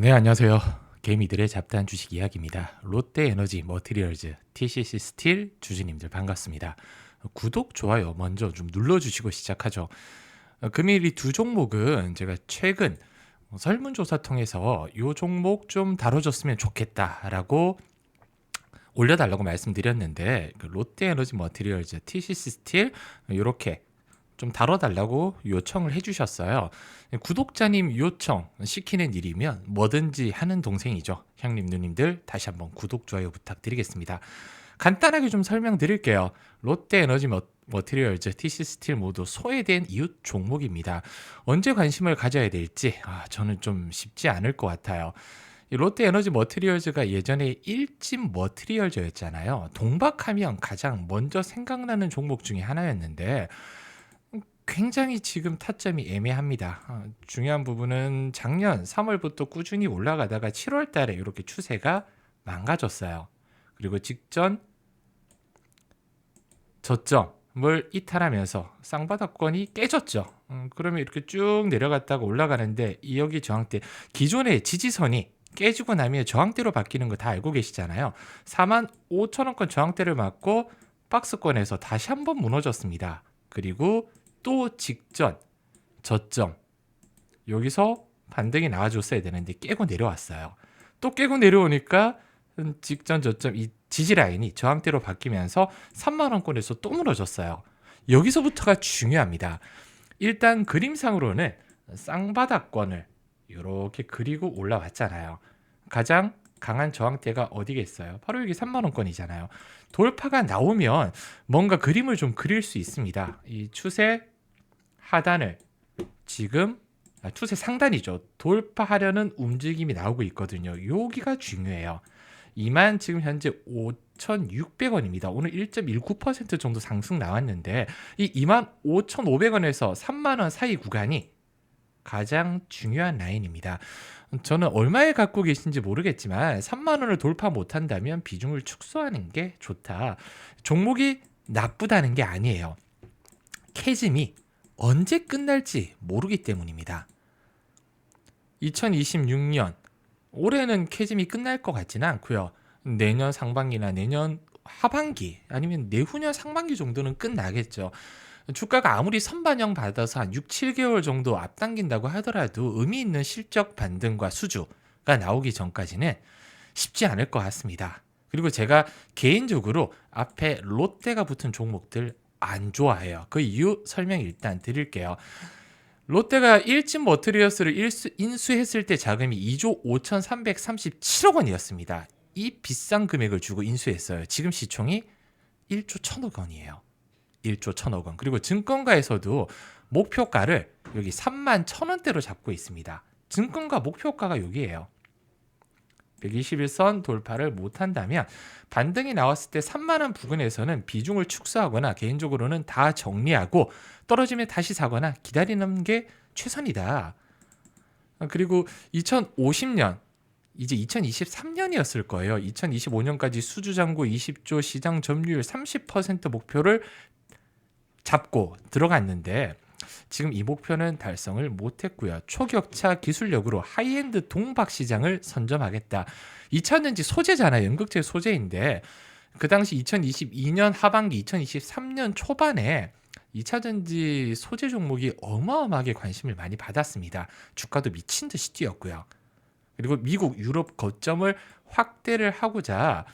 네, 안녕하세요. 개미들의 잡다한 주식 이야기입니다. 롯데에너지 머티리얼즈, TCC 스틸 주주님들 반갑습니다. 구독, 좋아요 먼저 좀 눌러주시고 시작하죠. 어, 금일 이 두 종목은 제가 최근 설문조사 통해서 이 종목 좀 다뤄줬으면 좋겠다라고 올려달라고 말씀드렸는데 그 롯데에너지 머티리얼즈, TCC 스틸 이렇게 좀 다뤄달라고 요청을 해주셨어요. 구독자님 요청 시키는 일이면 뭐든지 하는 동생이죠. 형님, 누님들 다시 한번 구독, 좋아요 부탁드리겠습니다. 간단하게 좀 설명드릴게요. 롯데 에너지 머티리얼즈, TC 스틸 모두 소외된 이웃 종목입니다. 언제 관심을 가져야 될지 아, 저는 좀 쉽지 않을 것 같아요. 롯데 에너지 머티리얼즈가 예전에 일진 머티리얼즈였잖아요. 동박하면 가장 먼저 생각나는 종목 중에 하나였는데 굉장히 지금 타점이 애매합니다. 어, 중요한 부분은 작년 3월부터 꾸준히 올라가다가 7월 달에 이렇게 추세가 망가졌어요. 그리고 직전 저점을 이탈하면서 쌍바닥권이 깨졌죠. 음, 그러면 이렇게 쭉 내려갔다가 올라가는데 이 여기 저항대 기존의 지지선이 깨지고 나면 저항대로 바뀌는 거 다 알고 계시잖아요. 4만 5천 원권 저항대를 맞고 박스권에서 다시 한번 무너졌습니다. 그리고 또 직전 저점 여기서 반등이 나와줬어야 되는데 깨고 내려왔어요. 또 깨고 내려오니까 직전 저점 이 지지 라인이 저항대로 바뀌면서 3만 원권에서 또 무너졌어요. 여기서부터가 중요합니다. 일단 그림상으로는 쌍바닥권을 이렇게 그리고 올라왔잖아요. 가장 강한 저항대가 어디겠어요? 바로 여기 3만 원권이잖아요. 돌파가 나오면 뭔가 그림을 좀 그릴 수 있습니다. 이 추세 하단을 지금 아, 추세 상단이죠. 돌파하려는 움직임이 나오고 있거든요. 여기가 중요해요. 2만 지금 현재 5,600원입니다. 오늘 1.19% 정도 상승 나왔는데 이 2만 5,500원에서 3만 원 사이 구간이 가장 중요한 라인입니다. 저는 얼마에 갖고 계신지 모르겠지만 3만 원을 돌파 못한다면 비중을 축소하는 게 좋다. 종목이 나쁘다는 게 아니에요. 캐즘이 언제 끝날지 모르기 때문입니다. 2026년 올해는 캐즘이 끝날 것 같지는 않고요. 내년 상반기나 내년 하반기 아니면 내후년 상반기 정도는 끝나겠죠. 주가가 아무리 선반영 받아서 한 6, 7개월 정도 앞당긴다고 하더라도 의미 있는 실적 반등과 수주가 나오기 전까지는 쉽지 않을 것 같습니다. 그리고 제가 개인적으로 앞에 롯데가 붙은 종목들 안 좋아해요. 그 이유 설명 일단 드릴게요. 롯데가 일진 머트리어스를 인수, 인수 했을 때 자금이 2조 5,337억 원이었습니다. 이 비싼 금액을 주고 인수했어요. 지금 시총이 1조 1천억 원이에요. 1조 1천억 원. 그리고 증권가에서도 목표가를 여기 3만 1천 원대로 잡고 있습니다. 증권가 목표가가 여기에요. 121선 돌파를 못한다면 반등이 나왔을 때 3만원 부근에서는 비중을 축소하거나 개인적으로는 다 정리하고 떨어지면 다시 사거나 기다리는 게 최선이다. 그리고 2050년 이제 2023년이었을 거예요. 2025년까지 수주장고 20조 시장 점유율 30% 목표를 잡고 들어갔는데 지금 이 목표는 달성을 못했고요. 초격차 기술력으로 하이엔드 동박 시장을 선점하겠다. 2차전지 소재잖아요. 연극재 소재인데 그 당시 2022년 하반기 2023년 초반에 2차전지 소재 종목이 어마어마하게 관심을 많이 받았습니다. 주가도 미친 듯이 뛰었고요. 그리고 미국, 유럽 거점을 확대를 하고자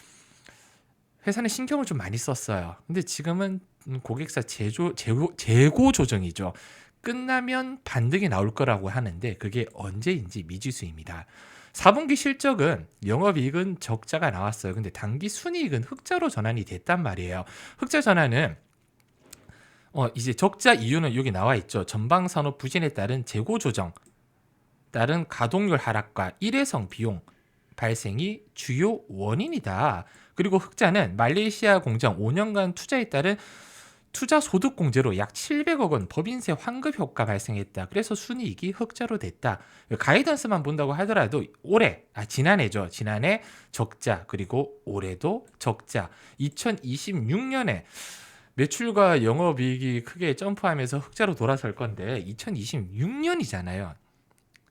회사는 신경을 좀 많이 썼어요. 근데 지금은 고객사 제조, 재고, 재고 조정이죠. 끝나면 반등이 나올 거라고 하는데 그게 언제인지 미지수입니다. 4분기 실적은 영업이익은 적자가 나왔어요. 근데 단기 순이익은 흑자로 전환이 됐단 말이에요. 흑자 전환은 어, 이제 적자 이유는 여기 나와 있죠. 전방 산업 부진에 따른 재고 조정, 따른 가동률 하락과 일회성 비용 발생이 주요 원인이다. 그리고 흑자는 말레이시아 공장 5년간 투자에 따른 투자 소득 공제로 약 700억 원 법인세 환급 효과 발생했다. 그래서 순이익이 흑자로 됐다. 가이던스만 본다고 하더라도 올해 아 지난해죠. 지난해 적자 그리고 올해도 적자. 2026년에 매출과 영업이익이 크게 점프하면서 흑자로 돌아설 건데 2026년이잖아요.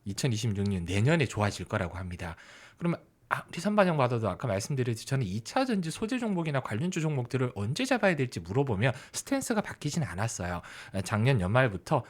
2026년 내년에 좋아질 거라고 합니다. 그러면 아무리 선반영 받아도 아까 말씀드렸듯이 저는 2차 전지 소재 종목이나 관련주 종목들을 언제 잡아야 될지 물어보면 스탠스가 바뀌진 않았어요. 작년 연말부터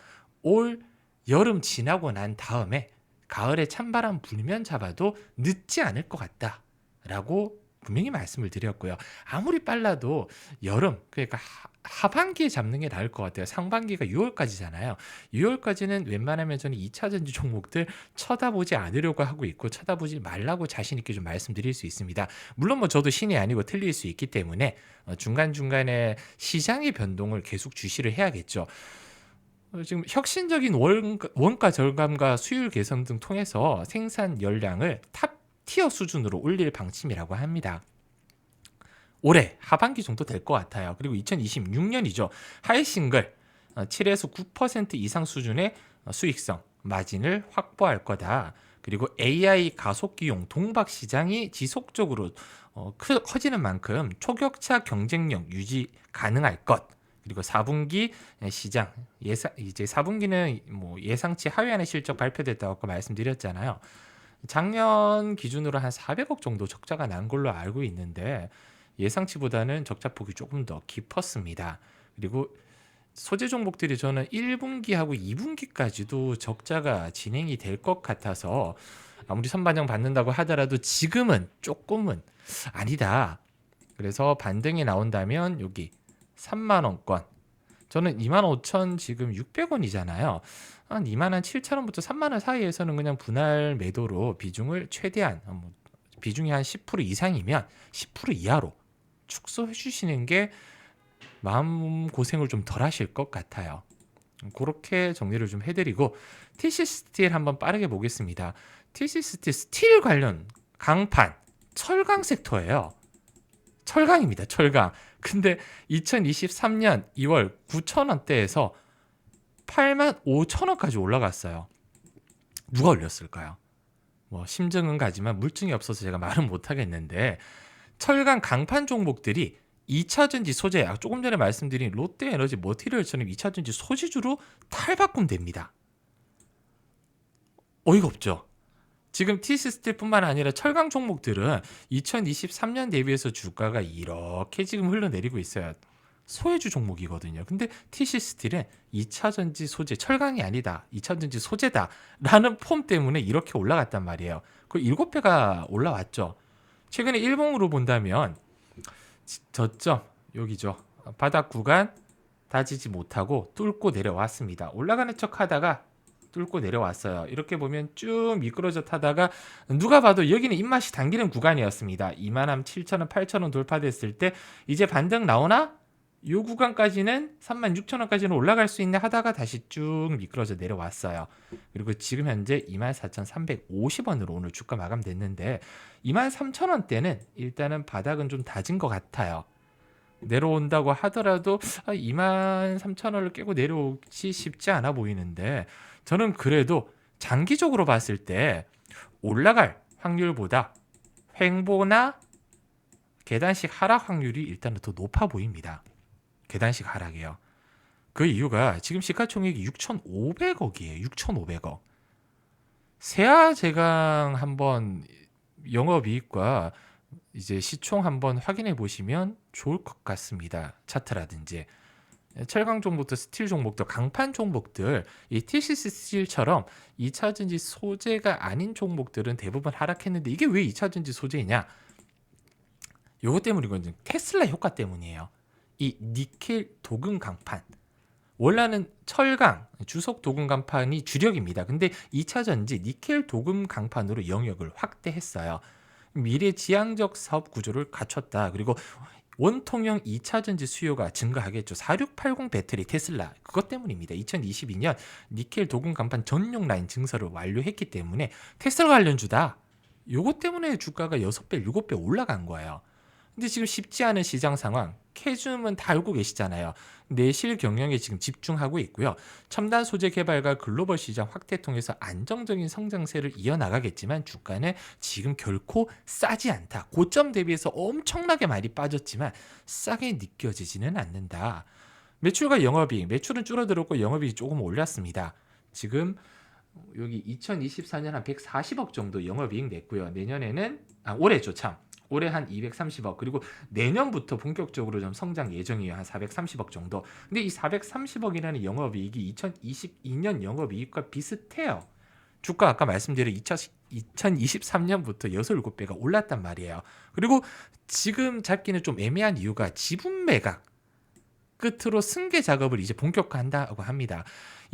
올 여름 지나고 난 다음에 가을에 찬바람 불면 잡아도 늦지 않을 것 같다라고 분명히 말씀을 드렸고요. 아무리 빨라도 여름 그러니까 하, 하반기에 잡는 게 나을 것 같아요. 상반기가 6월까지잖아요. 6월까지는 웬만하면 저는 2차 전지 종목들 쳐다보지 않으려고 하고 있고 쳐다보지 말라고 자신 있게 좀 말씀드릴 수 있습니다. 물론 뭐 저도 신이 아니고 틀릴 수 있기 때문에 어, 중간중간에 시장의 변동을 계속 주시를 해야겠죠. 어, 지금 혁신적인 원가, 원가 절감과 수율 개선 등 통해서 생산 열량을 탑 티어 수준으로 올릴 방침이라고 합니다. 올해 하반기 정도 될 것 같아요. 그리고 2026년이죠. 하이 싱글 7에서 9% 이상 수준의 수익성 마진을 확보할 거다. 그리고 AI 가속기용 동박 시장이 지속적으로 어, 커지는 만큼 초격차 경쟁력 유지 가능할 것. 그리고 4분기 시장 예상 이제 4분기는 뭐 예상치 하회하는 실적 발표됐다고 아까 말씀드렸잖아요. 작년 기준으로 한 400억 정도 적자가 난 걸로 알고 있는데 예상치보다는 적자폭이 조금 더 깊었습니다. 그리고 소재 종목들이 저는 1분기하고 2분기까지도 적자가 진행이 될 것 같아서 아무리 선반영 받는다고 하더라도 지금은 조금은 아니다. 그래서 반등이 나온다면 여기 3만 원권 저는 2만 5천 지금 600원이잖아요. 한 2만 한 7천 원부터 3만 원 사이에서는 그냥 분할 매도로 비중을 최대한 어, 뭐 비중이 한 10% 이상이면 10% 이하로 축소해 주시는 게 마음 고생을 좀 덜 하실 것 같아요. 그렇게 정리를 좀 해드리고 TC 스틸 한번 빠르게 보겠습니다. TC 스틸 스틸 관련 강판 철강 섹터예요. 철강입니다. 철강. 근데 2023년 2월 9천 원대에서 8만 5천 원까지 올라갔어요. 누가 올렸을까요? 뭐 심증은 가지만 물증이 없어서 제가 말은 못 하겠는데 철강 강판 종목들이 2차전지 소재, 아, 조금 전에 말씀드린 롯데에너지 머티리얼처럼 2차전지 소지주로 탈바꿈됩니다. 어이가 없죠. 지금 티시스틸뿐만 아니라 철강 종목들은 2023년 대비해서 주가가 이렇게 지금 흘러내리고 있어요. 소외주 종목이거든요. 근데 TC 스틸은 2차 전지 소재 철강이 아니다. 2차 전지 소재다라는 폼 때문에 이렇게 올라갔단 말이에요. 그 7배가 올라왔죠. 최근에 일봉으로 본다면 저점 여기죠. 바닥 구간 다지지 못하고 뚫고 내려왔습니다. 올라가는 척 하다가 뚫고 내려왔어요. 이렇게 보면 쭉 미끄러져 타다가 누가 봐도 여기는 입맛이 당기는 구간이었습니다. 2만 7천원, 8천원 돌파됐을 때 이제 반등 나오나? 요 구간까지는 36,000원까지는 올라갈 수 있나 하다가 다시 쭉 미끄러져 내려왔어요. 그리고 지금 현재 24,350원으로 오늘 주가 마감됐는데 23,000원대는 일단은 바닥은 좀 다진 것 같아요. 내려온다고 하더라도 23,000원을 아, 깨고 내려오기 쉽지 않아 보이는데 저는 그래도 장기적으로 봤을 때 올라갈 확률보다 횡보나 계단식 하락 확률이 일단은 더 높아 보입니다. 계단식 하락이요. 그 이유가 지금 시가총액이 6,500억이에요. 6,500억. 세아 제강 한번 영업이익과 이제 시총 한번 확인해 보시면 좋을 것 같습니다. 차트라든지 철강 종목도 스틸 종목도 강판 종목들 이 TCC 스틸처럼 2차 전지 소재가 아닌 종목들은 대부분 하락했는데 이게 왜 2차 전지 소재냐? 요것 때문이거든요. 테슬라 효과 때문이에요. 이 니켈 도금 강판 원래는 철강 주석 도금 강판이 주력입니다. 근데 2차 전지 니켈 도금 강판으로 영역을 확대했어요. 미래 지향적 사업 구조를 갖췄다. 그리고 원통형 2차 전지 수요가 증가하겠죠. 4680 배터리 테슬라 그것 때문입니다. 2022년 니켈 도금 간판 전용 라인 증설을 완료했기 때문에 테슬라 관련주다. 요것 때문에 주가가 6배, 7배 올라간 거예요. 근데 지금 쉽지 않은 시장 상황, 캐즘은 다 알고 계시잖아요. 내실 경영에 지금 집중하고 있고요. 첨단 소재 개발과 글로벌 시장 확대 통해서 안정적인 성장세를 이어나가겠지만 주가는 지금 결코 싸지 않다. 고점 대비해서 엄청나게 많이 빠졌지만 싸게 느껴지지는 않는다. 매출과 영업이익, 매출은 줄어들었고 영업이익이 조금 올랐습니다. 지금 여기 2024년 한 140억 정도 영업이익 냈고요. 내년에는 아 올해죠 참. 올해 한 230억 그리고 내년부터 본격적으로 좀 성장 예정이에요. 한 430억 정도. 근데 이 430억이라는 영업이익이 2022년 영업이익과 비슷해요. 주가 아까 말씀드린 2023년부터 6, 7배가 올랐단 말이에요. 그리고 지금 잡기는 좀 애매한 이유가 지분 매각 끝으로 승계 작업을 이제 본격화한다고 합니다.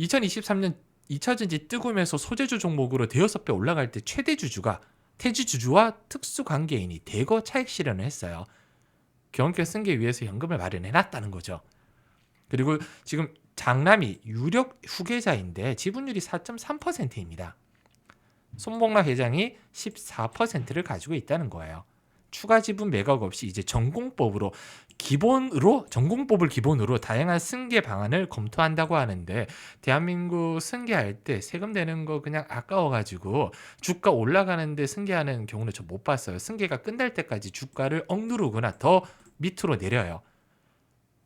2023년 2차전지 뜨고면서 소재주 종목으로 대여섯 배 올라갈 때 최대 주주가 태지 주주와 특수 관계인이 대거 차익 실현을 했어요. 경계 승계 위해서 현금을 마련해 놨다는 거죠. 그리고 지금 장남이 유력 후계자인데 지분율이 4.3%입니다. 손봉락 회장이 14%를 가지고 있다는 거예요. 추가 지분 매각 없이 이제 전공법으로 기본으로 전공법을 기본으로 다양한 승계 방안을 검토한다고 하는데 대한민국 승계할 때 세금 내는 거 그냥 아까워 가지고 주가 올라가는데 승계하는 경우는 저 못 봤어요. 승계가 끝날 때까지 주가를 억누르거나 더 밑으로 내려요.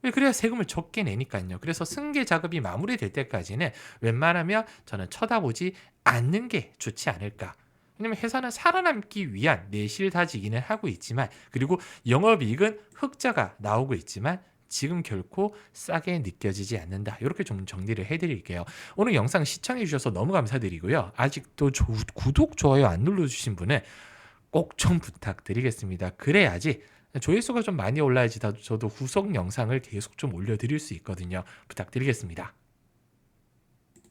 왜 그래야 세금을 적게 내니까요. 그래서 승계 작업이 마무리될 때까지는 웬만하면 저는 쳐다보지 않는 게 좋지 않을까. 왜냐면 회사는 살아남기 위한 내실 다지기는 하고 있지만 그리고 영업이익은 흑자가 나오고 있지만 지금 결코 싸게 느껴지지 않는다. 이렇게 좀 정리를 해드릴게요. 오늘 영상 시청해 주셔서 너무 감사드리고요. 아직도 조- 구독, 좋아요 안 눌러주신 분은 꼭 좀 부탁드리겠습니다. 그래야지 조회수가 좀 많이 올라야지 다- 저도 후속 영상을 계속 좀 올려드릴 수 있거든요. 부탁드리겠습니다.